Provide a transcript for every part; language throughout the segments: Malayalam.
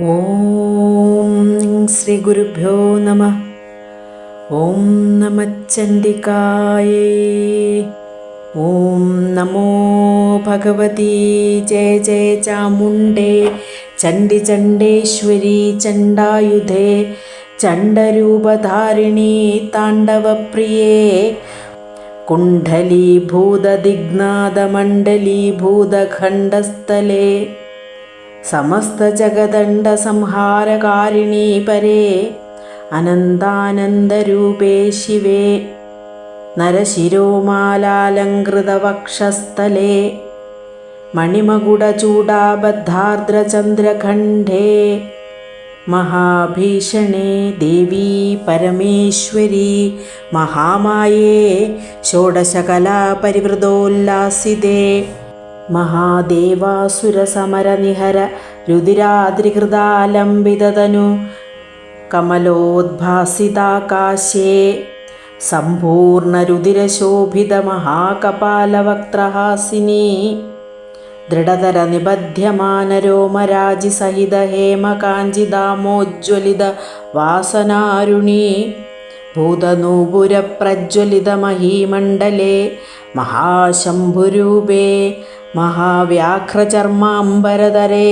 ഓം ശ്രീ ഗുരുഭ്യോ നമ. ഓം നമച്ചണ്ഡികായേ ഓം നമോ ഭഗവതി. ജയ ജയ ചാമുണ്ടേ ചണ്ഡി ചണ്ഡേശ്വരി ചണ്ഡായുധേ. ചണ്ഡരൂപധാരിണി താണ്ഡവപ്രിയേ. കുണ്ഡലീഭൂതദിഗ്നാഥമണ്ഡലീഭൂതഖണ്ഡസ്ഥലേ സമസ്തജഗദണ്ഡസംഹാരകാരിണീ പരേ. അനന്താനന്ദരൂപേ ശിവേ. നരശിരോമാലാലങ്കൃതവക്ഷസ്ഥലേ. മണിമകുടചൂടാബദ്ധാർദ്രചന്ദ്രഖണ്ഡേ. മഹാഭീഷണേ ദേവീ പരമേശ്വരി. മഹാമായേ ഷോഡശകലാപരിവൃതോല്ലാസിതേ. മഹാദേവാസുരസമരനിഹര രുതിരാദ്രികൃതാലംബിതതനു കമലോദ്ഭാസിതാകാശേ. സമ്പൂർണരുതിരശോഭിതമഹാകപാലവക്ത്രഹാസിനി ദൃഢതരനിബധ്യമാനരോമരാജിസഹിത ഹേമകാഞ്ചിതാമോജ്വലിത വാസനാരുണി ഭൂതനൂപുരപ്രജ്വലിതമഹീമണ്ഡലേ. മഹാശംഭുരൂപേ. മഹാവ്യാഘ്രചർമാംബരധരേ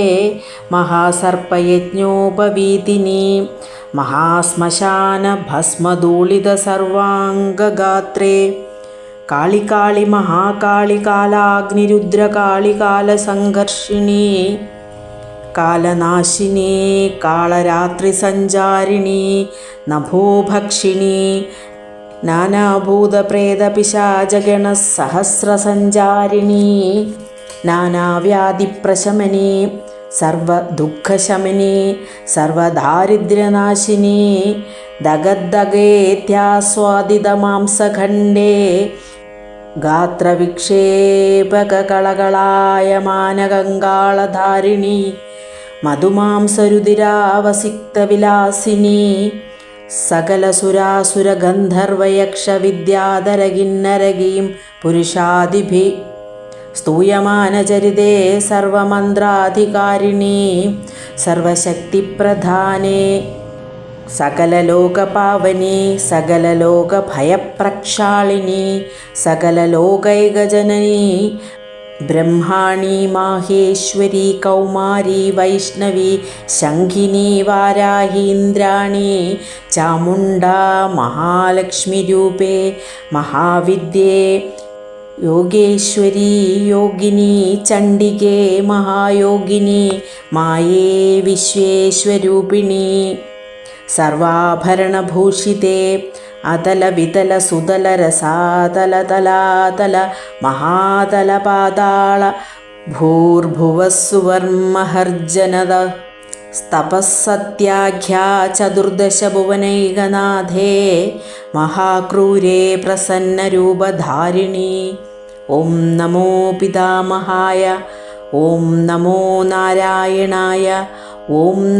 മഹാസർപ്പയജ്ഞോപവീതിനി മഹാശ്മശാനഭസ്മധൂളിതസർവാംഗഗാത്രേ കാളികാളി മഹാകാളി കാലാഗ്നിരുദ്രകാളി കാലസംഘർഷിണി കാലനാശിനി കാളരാത്രിസഞ്ചാരിണി നഭോഭക്ഷിണി നാനാഭൂതപ്രേതപിശാചഗണസഹസ്രസഞ്ചാരിണി. നാനാവ്യാധിപ്രശമനി സർവദുഃഖശമനി സർവദാരിദ്ര്യനാശിനി ദഗദ്ദഗേത്യാസ്വാദിതമാംസഖണ്ഡേ ഗാത്രവിക്ഷേപകകളകളായമാനഗംഗാളധാരിണി മധുമാംസരുതിരാവസിക്തവിലാസിനി സകലസുരാസുരഗന്ധർവയക്ഷവിദ്യാധരകിന്നരകീം പുരുഷാദിഭി സ്തൂയമാനചരിതേ സർവമന്ത്രാധികാരിണി സർവശക്തിപ്രധാനേ സകലലോകപാവനി സകലലോകഭയപ്രക്ഷാളിനി സകലലോകൈകജനനി ബ്രഹ്മാണി മാഹേശ്വരി കൗമാരി വൈഷ്ണവി ശംഖിനി വാരാഹീന്ദ്രാണി ചാമുണ്ട മഹാലക്ഷ്മിരൂപേ മഹാവിദ്യേ യോഗേശ്വരി യോഗിനി ചണ്ഡികേ മഹായോഗിനി മായേ വിശ്വേശ്വരൂപിണി. സർവാഭരണഭൂഷിതേ അതല വിതല സുതല രസാതല തലാതല മഹാതല പാതാള ഭൂർഭുവസ്സുവർമഹർജനത തപസ്സത്യാഖ്യാ ചതുർദശ ഭുവനൈകനാഥേ മഹാക്രൂരേ പ്രസന്നരൂപധാരിണി. ഓം നമോ പിതാമഹായ ഓം നമോ നാരായണായ ഓം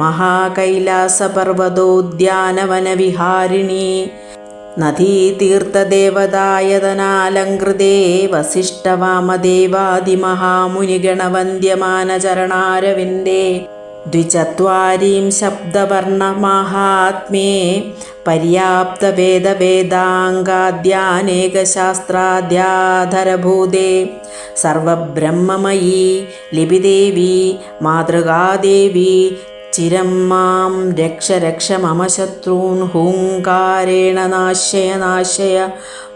महाकैलासपर्वतोद्यानवनविहारिणी नदीतीर्थदेवतायतनालङ्कृते वसिष्ठवामदेवादिमहामुनिगणवन्द्यमानचरणारविन्दे द्विचत्वारिं शब्दवर्णमाहात्म्ये पर्याप्तवेदवेदाङ्गाद्यानेकशास्त्राद्याधरभूते सर्वब्रह्ममयी लिपिदेवी मातृगादेवी चिरं मां रक्ष रक्ष मम शत्रून् हूङ्कारेण नाशय नाशय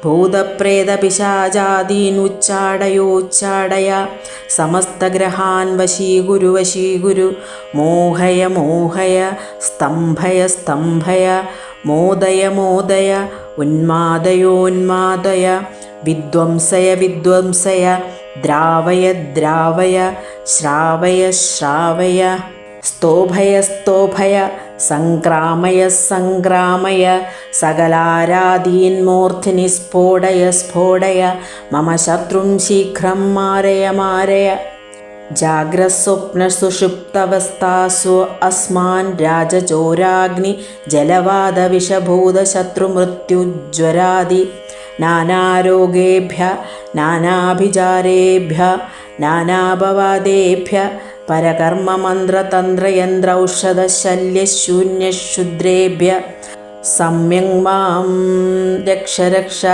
भूतप्रेतपिशाचादीनुच्चाडयोच्चाडय समस्तग्रहान् वशीगुरु वशीगुरु मोहय मोहय स्तम्भय स्तम्भय मोदय मोदय उन्मादयोन्मादय विध्वंसय विध्वंसय द्रावय द्रावय श्रावय श्रावय സ്തോഭയ സ്തോഭയ സംക്രാമയ സംക്രാമയ സകലാരാധീന്മൂർത്തിനി സ്ഫോടയ സ്ഫോടയ മമ ശത്രും ശീഘ്രം മാരയ മാരയ. ജാഗ്രസ്വപ്നസുഷുപ്തവസ്ഥാസു അസ്മാൻ രാജചോരാഗ്നി ജലവാദവിഷഭൂതശത്രുമൃത്യുജ്വരാദി നാനാരോഗേഭ്യ നാനാഭിചാരേഭ്യ നാനാപവാദേഭ്യ സമ്യങ് മാം രക്ഷ രക്ഷ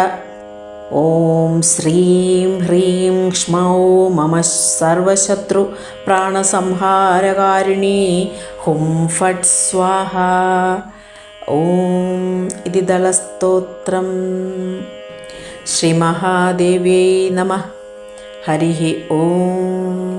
ഓം ശ്രീം ഹ്രീം ക്ഷ്മൗ മമ സർവശത്രു പ്രാണസംഹാരകാരിണി. ഹും ഫട്ട് സ്വാഹ. ഓം ഇതി ദളസ്തോത്രം ശ്രീമഹാദേവ്യൈ നമ. ഹരി ഓം.